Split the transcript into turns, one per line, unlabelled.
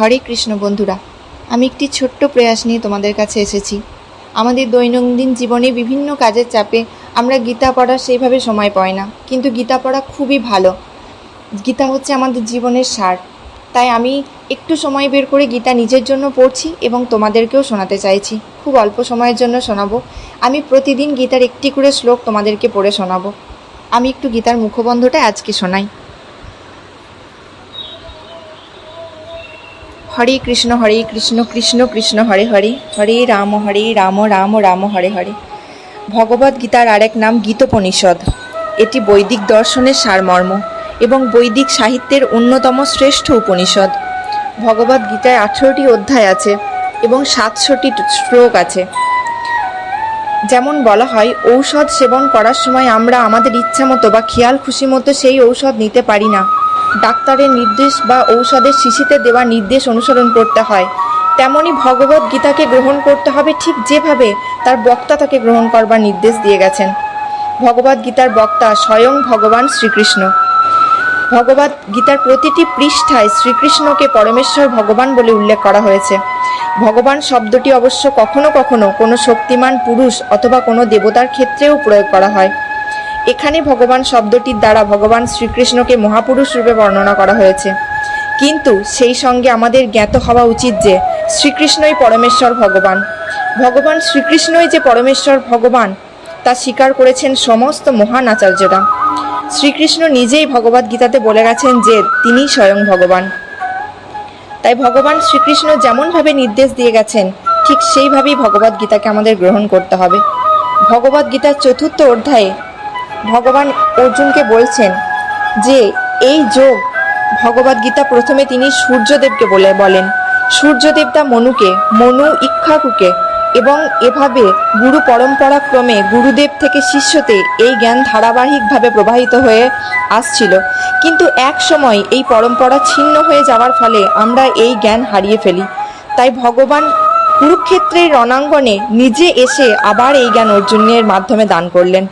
হরে কৃষ্ণ বন্ধুরা আমি একটি ছোট্ট প্রয়াস নিয়ে তোমাদের কাছে এসেছি আমাদের দৈনন্দিন জীবনে বিভিন্ন কাজের চাপে আমরা গীতা পড়া সেইভাবে সময় পাই না কিন্তু গীতা পড়া খুবই ভালো গীতা হচ্ছে আমাদের জীবনের সার তাই আমি একটু সময় বের করে গীতা নিজের জন্য পড়ছি এবং তোমাদেরকেও শোনাতে চাইছি খুব অল্প সময়ের জন্য শোনাবো আমি প্রতিদিন গীতার একটি করে শ্লোক তোমাদেরকে পড়ে শোনাবো আমি একটু গীতার মুখবন্ধটা আজকে শোনাই হরে কৃষ্ণ হরে কৃষ্ণ কৃষ্ণ কৃষ্ণ হরে হরে হরে রাম হরে রাম রাম রাম হরে হরে ভগবদ গীতার আরেক নাম গীতোপনিষদ এটি বৈদিক দর্শনের সারমর্ম এবং বৈদিক সাহিত্যের অন্যতম শ্রেষ্ঠ উপনিষদ ভগবদ গীতায় আঠেরোটি অধ্যায় আছে এবং সাতশোটি শ্লোক আছে যেমন বলা হয় ঔষধ সেবন করার সময় আমরা আমাদের ইচ্ছা মতো বা খেয়াল খুশি মতো সেই ঔষধ নিতে পারি না ডাক্তারের নির্দেশ বা ঔষধের শিশিতে দেওয়া নির্দেশ অনুসরণ করতে হয় তেমনি ভগবত গীতাকে গ্রহণ করতে হবে ঠিক যেভাবে তার বক্তা তাকে গ্রহণ করবার নির্দেশ দিয়ে গেছেন ভগবত গীতার বক্তা স্বয়ং ভগবান শ্রীকৃষ্ণ ভগবত গীতার প্রতিটি পৃষ্ঠায় শ্রীকৃষ্ণকে পরমেশ্বর ভগবান বলে উল্লেখ করা হয়েছে ভগবান শব্দটি অবশ্য কখনো কখনো কোনো শক্তিমান পুরুষ অথবা কোনো দেবতার ক্ষেত্রেও প্রয়োগ করা হয় এখানে ভগবান শব্দটির দ্বারা ভগবান শ্রীকৃষ্ণকে মহাপুরুষ রূপে বর্ণনা করা হয়েছে কিন্তু সেই সঙ্গে আমাদের জ্ঞাত হওয়া উচিত যে শ্রীকৃষ্ণই পরমেশ্বর ভগবান ভগবান শ্রীকৃষ্ণই যে পরমেশ্বর ভগবান তা স্বীকার করেছেন সমস্ত মহান আচার্যরা শ্রীকৃষ্ণ নিজেই ভগবদ গীতাতে বলে গেছেন যে তিনি স্বয়ং ভগবান তাই ভগবান শ্রীকৃষ্ণ যেমনভাবে নির্দেশ দিয়ে গেছেন ঠিক সেইভাবেই ভগবত গীতাকে আমাদের গ্রহণ করতে হবে ভগবত গীতার চতুর্থ অধ্যায়ে ভগবান অর্জুনকে বলছেন যে এই যোগ ভগবদ্গীতা প্রথমে তিনি সূর্যদেবকে বলে বলেন সূর্যদেবতা মনুকে মনু ইক্ষাকুকে এবং এভাবে গুরু পরম্পরা ক্রমে গুরুদেব থেকে শিষ্যতে এই জ্ঞান ধারাবাহিকভাবে প্রবাহিত হয়ে আসছিল কিন্তু এক সময় এই পরম্পরা ছিন্ন হয়ে যাওয়ার ফলে আমরা এই জ্ঞান হারিয়ে ফেলি তাই ভগবান কুরুক্ষেত্রের রণাঙ্গনে নিজে এসে আবার এই জ্ঞান অর্জুনের মাধ্যমে দান করলেন